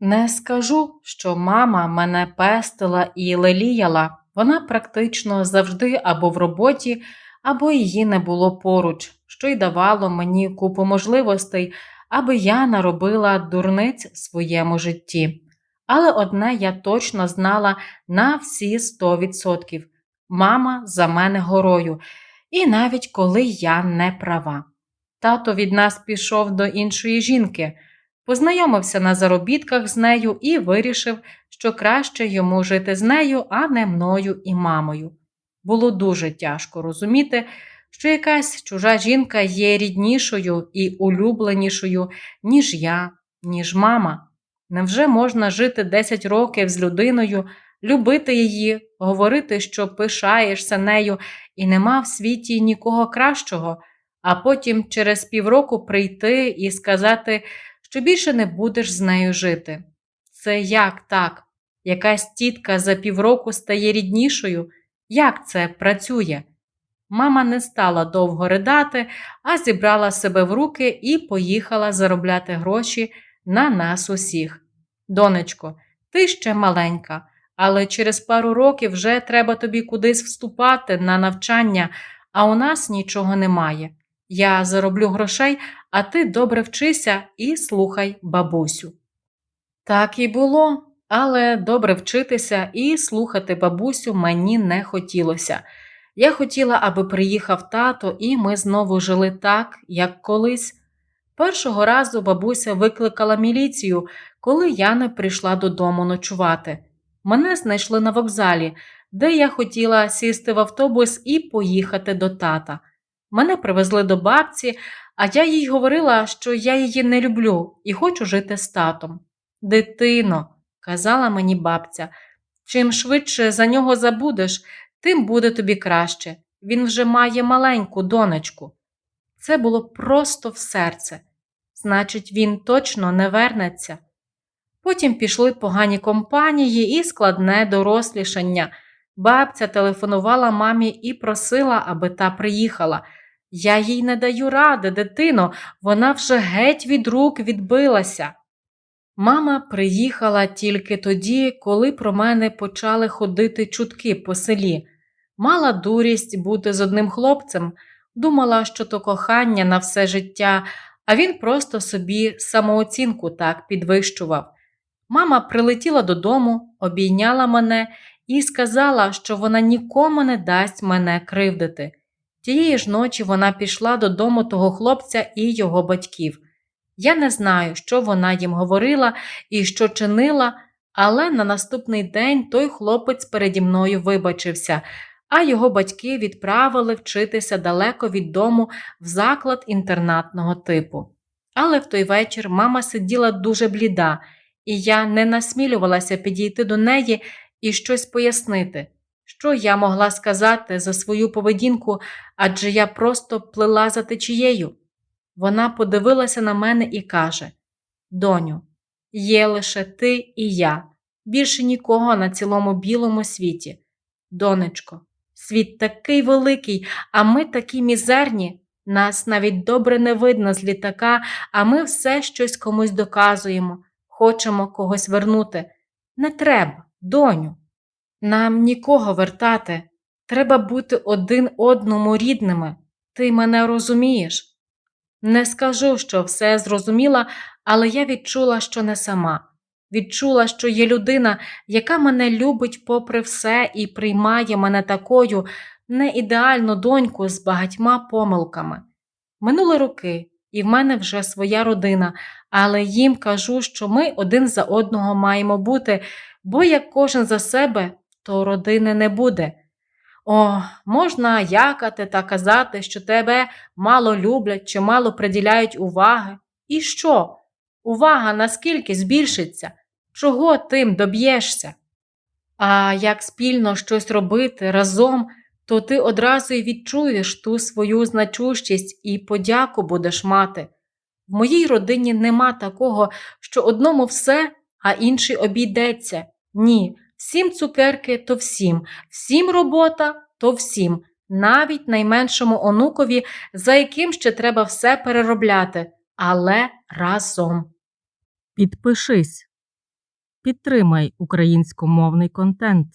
Не скажу, що мама мене пестила і леліяла. Вона практично завжди або в роботі, або її не було поруч, що й давало мені купу можливостей, аби я наробила дурниць своєму житті. Але одне я точно знала на всі 100%. Мама за мене горою, і навіть коли я не права. Тато від нас пішов до іншої жінки, познайомився на заробітках з нею і вирішив, що краще йому жити з нею, а не мною і мамою. Було дуже тяжко розуміти, що якась чужа жінка є ріднішою і улюбленішою, ніж я, ніж мама. Невже можна жити 10 років з людиною, любити її, говорити, що пишаєшся нею, і нема в світі нікого кращого, а потім через півроку прийти і сказати, що більше не будеш з нею жити? Це як так? Якась тітка за півроку стає ріднішою? Як це працює? Мама не стала довго ридати, а зібрала себе в руки і поїхала заробляти гроші на нас усіх. Донечко, ти ще маленька, але через пару років вже треба тобі кудись вступати на навчання, а у нас нічого немає. Я зароблю грошей, а ти добре вчися і слухай бабусю. Так і було, але добре вчитися і слухати бабусю мені не хотілося. Я хотіла, аби приїхав тато, і ми знову жили так, як колись. Першого разу бабуся викликала міліцію, коли я не прийшла додому ночувати. Мене знайшли на вокзалі, де я хотіла сісти в автобус і поїхати до тата. Мене привезли до бабці, а я їй говорила, що я її не люблю і хочу жити з татом. Дитино, казала мені бабця, чим швидше за нього забудеш, тим буде тобі краще. Він вже має маленьку донечку. Це було просто в серце. Значить, він точно не вернеться. Потім пішли погані компанії і складне дорослішання. Бабця телефонувала мамі і просила, аби та приїхала. Я їй не даю ради, дитино, вона вже геть від рук відбилася. Мама приїхала тільки тоді, коли про мене почали ходити чутки по селі. Мала дурість бути з одним хлопцем, думала, що то кохання на все життя, а він просто собі самооцінку так підвищував. Мама прилетіла додому, обійняла мене і сказала, що вона нікому не дасть мене кривдити. Тієї ж ночі вона пішла додому того хлопця і його батьків. Я не знаю, що вона їм говорила і що чинила, але на наступний день той хлопець переді мною вибачився, а його батьки відправили вчитися далеко від дому в заклад інтернатного типу. Але в той вечір мама сиділа дуже бліда, і я не насмілювалася підійти до неї і щось пояснити, що я могла сказати за свою поведінку, адже я просто плила за течією. Вона подивилася на мене і каже: Доню, є лише ти і я, більше нікого на цілому білому світі. Донечко, світ такий великий, а ми такі мізерні. Нас навіть добре не видно з літака, а ми все щось комусь доказуємо, хочемо когось вернути. Не треба, доню. Нам нікого вертати. Треба бути один одному рідними. Ти мене розумієш? Не скажу, що все зрозуміла, але я відчула, що не сама. Відчула, що є людина, яка мене любить попри все і приймає мене такою не ідеальну доньку з багатьма помилками. Минули роки, і в мене вже своя родина, але їм кажу, що ми один за одного маємо бути, бо як кожен за себе, то родини не буде. О, можна якати та казати, що тебе мало люблять чи мало приділяють уваги. І що? Увага наскільки збільшиться? Чого тим доб'єшся? А як спільно щось робити разом, то ти одразу й відчуєш ту свою значущість і подяку будеш мати. В моїй родині нема такого, що одному все, а інший обійдеться. Ні, всім цукерки то всім, всім робота то всім, навіть найменшому онукові, за яким ще треба все переробляти, але разом. Підпишись. Підтримай українськомовний контент.